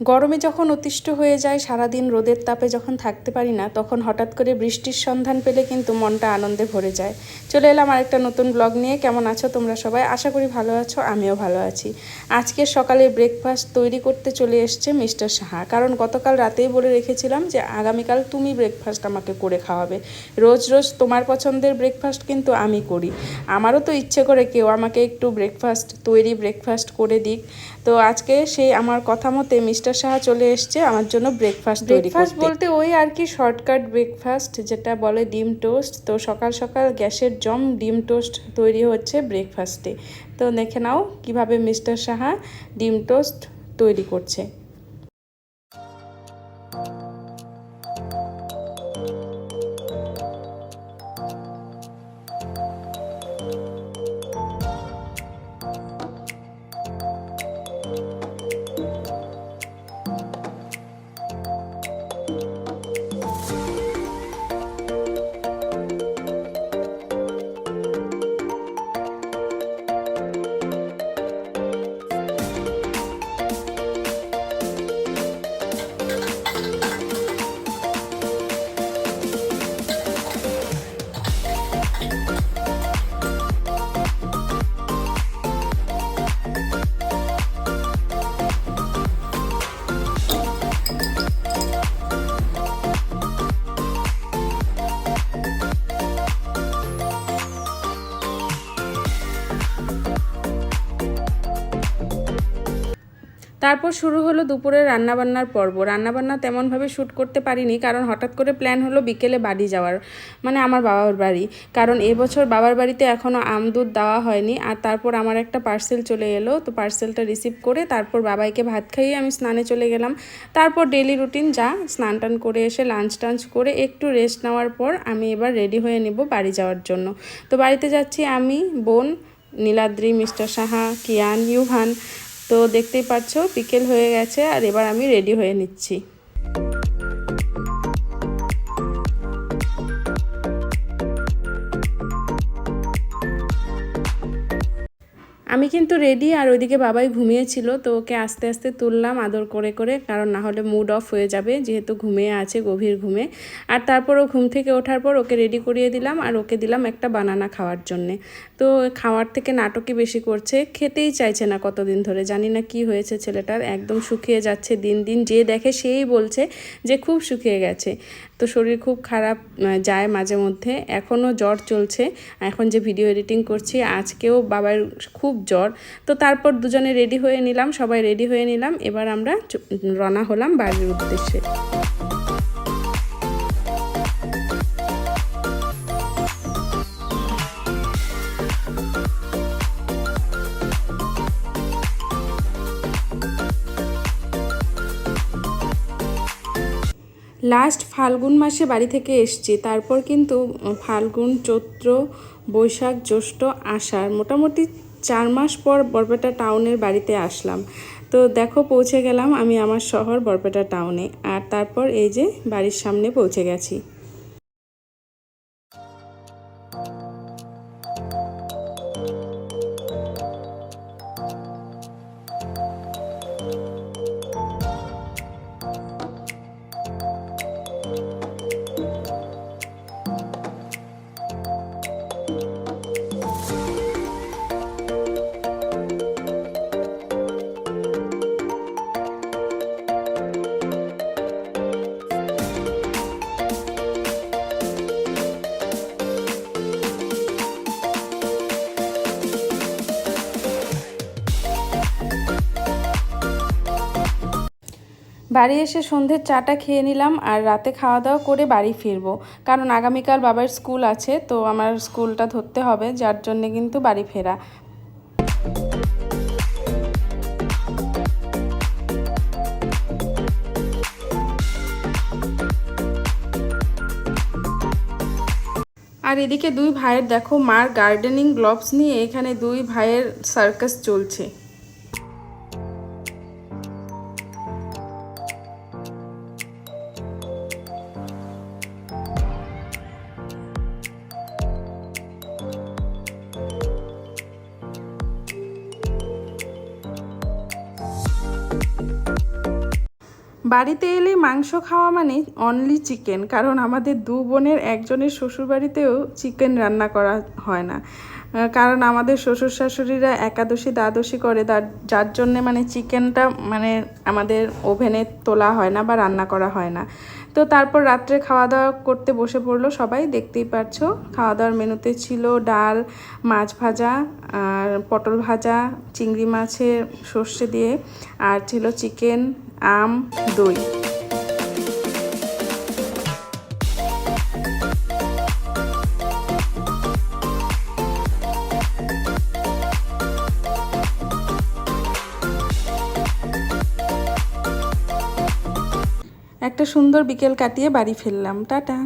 গরমে যখন অতিষ্ঠ হয়ে যায়, সারাদিন রোদের তাপে যখন থাকতে পারি না, তখন হঠাৎ করে বৃষ্টির সন্ধান পেলে কিন্তু মনটা আনন্দে ভরে যায়। চলে এলাম আরেকটা নতুন ব্লগ নিয়ে। কেমন আছো তোমরা সবাই? আশা করি ভালো আছো, আমিও ভালো আছি। আজকে সকালে ব্রেকফাস্ট তৈরি করতে চলে এসছে মিস্টার সাহা। কারণ গতকাল রাতেই বলে রেখেছিলাম যে, আগামীকাল তুমি ব্রেকফাস্ট আমাকে করে খাওয়াবে। রোজ রোজ তোমার পছন্দের ব্রেকফাস্ট কিন্তু আমি করি। আমারও তো ইচ্ছে করে কেউ আমাকে একটু ব্রেকফাস্ট তৈরি ব্রেকফাস্ট করে দিক। তো আজকে সেই আমার কথা মতে মিস্টার সাহা চলে এসছে আমার জন্য ব্রেকফাস্ট ব্রেকফাস্ট বলতে ওই আর কি শর্টকাট ব্রেকফাস্ট যেটা বলে ডিম টোস্ট তো সকাল সকাল গ্যাসের জম ডিম টোস্ট তৈরি হচ্ছে ব্রেকফাস্টে তো দেখে নাও কীভাবে মিস্টার সাহা ডিম টোস্ট তৈরি করছে। তারপর শুরু হলো দুপুরে রান্নাবান্নার পর্ব। রান্নাবান্না তেমনভাবে শ্যুট করতে পারিনি কারণ হঠাৎ করে প্ল্যান হলো বিকেলে বাড়ি যাওয়ার মানে আমার বাবার বাড়ি। কারণ এবছর বাবার বাড়িতে এখনও আমদুধ দেওয়া হয়নি আর তারপর আমার একটা পার্সেল চলে এলো, তো পার্সেলটা রিসিভ করে তারপর বাবাইকে ভাত খাইয়ে আমি স্নানে চলে গেলাম। তারপর ডেলি রুটিন যা, স্নান টান করে এসে লাঞ্চ টাঞ্চ করে একটু রেস্ট নেওয়ার পর আমি এবার রেডি হয়ে নেব বাড়ি যাওয়ার জন্য। তো বাড়িতে যাচ্ছি আমি, বোন, নীলাদ্রি, মিস্টার সাহা, কিয়ান, ইউভান তো দেখতেই পাচ্ছ বিকেল হয়ে গেছে আর এবার আমি রেডি হয়ে নিচ্ছি। আমি কিন্তু রেডি আর ওইদিকে বাবাই ঘুমিয়েছিল, তো ওকে আস্তে আস্তে তুললাম আদর করে করে, কারণ না হলে মুড অফ হয়ে যাবে, যেহেতু ঘুমিয়ে আছে গভীর ঘুমে। আর তারপর ও ঘুম থেকে ওঠার পর ওকে রেডি করিয়ে দিলাম আর ওকে দিলাম একটা বানানা খাওয়ার জন্যে। তো খাওয়ার থেকে নাটকই বেশি করছে, খেতেই চাইছে না কতদিন ধরে, জানি না কি হয়েছে ছেলেটার, একদম শুকিয়ে যাচ্ছে দিন দিন, যে দেখে সেই বলছে যে খুব শুকিয়ে গেছে। তো শরীর খুব খারাপ যায় মাঝে মধ্যে। এখনও জ্বর চলছে। এখন যে ভিডিও এডিটিং করছি, আজকেও বাবার খুব জ্বর। তো তারপর দুজনে রেডি হয়ে নিলাম, সবাই রেডি হয়ে নিলাম। এবার আমরা রওনা হলাম বাড়ির উদ্দেশ্যে। লাস্ট ফাল্গুন মাসে বাড়ি থেকে এসছি। তারপর কিন্তু ফাল্গুন, চৈত্র, বৈশাখ, জ্যৈষ্ঠ, আষাঢ়, মোটামুটি চার মাস পর বরপেটা টাউনের বাড়িতে আসলাম। তো দেখো, পৌঁছে গেলাম আমি আমার শহর বরপেটা টাউনে। আর তারপর এই যে বাড়ির সামনে পৌঁছে গেছি। বাড়ি এসে সন্ধ্যের চাটা খেয়ে নিলাম আর রাতে খাওয়া দাওয়া করে বাড়ি ফিরবো। কারণ আগামীকাল বাবার স্কুল আছে, তো আমার স্কুলটা ধরতে হবে, যার জন্যে কিন্তু বাড়ি ফেরা। আর এদিকে দুই ভাইয়ের দেখো মার গার্ডেনিং গ্লোভস নিয়ে এখানে দুই ভাইয়ের সার্কাস চলছে। বাড়িতে এলে মাংস খাওয়া মানে অনলি চিকেন কারণ আমাদের দু বোনের একজনের শ্বশুরবাড়িতেও চিকেন রান্না করা হয় না। কারণ আমাদের শ্বশুর শাশুড়িরা একাদশী, দ্বাদশী করে যার জন্যে মানে চিকেনটা মানে আমাদের ওভেনে তোলা হয় না বা রান্না করা হয় না। তো তারপর রাত্রে খাওয়া দাওয়া করতে বসে পড়ল সবাই, দেখতেই পাচ্ছ খাওয়া দাওয়ার মেনুতে ছিল ডাল, মাছ ভাজা, আর পটল ভাজা, চিংড়ি মাছের সর্ষে দিয়ে, আর ছিল চিকেন, আম, দই। একটা সুন্দর বিকেল কাটিয়ে বাড়ি ফিরলাম। টাটা।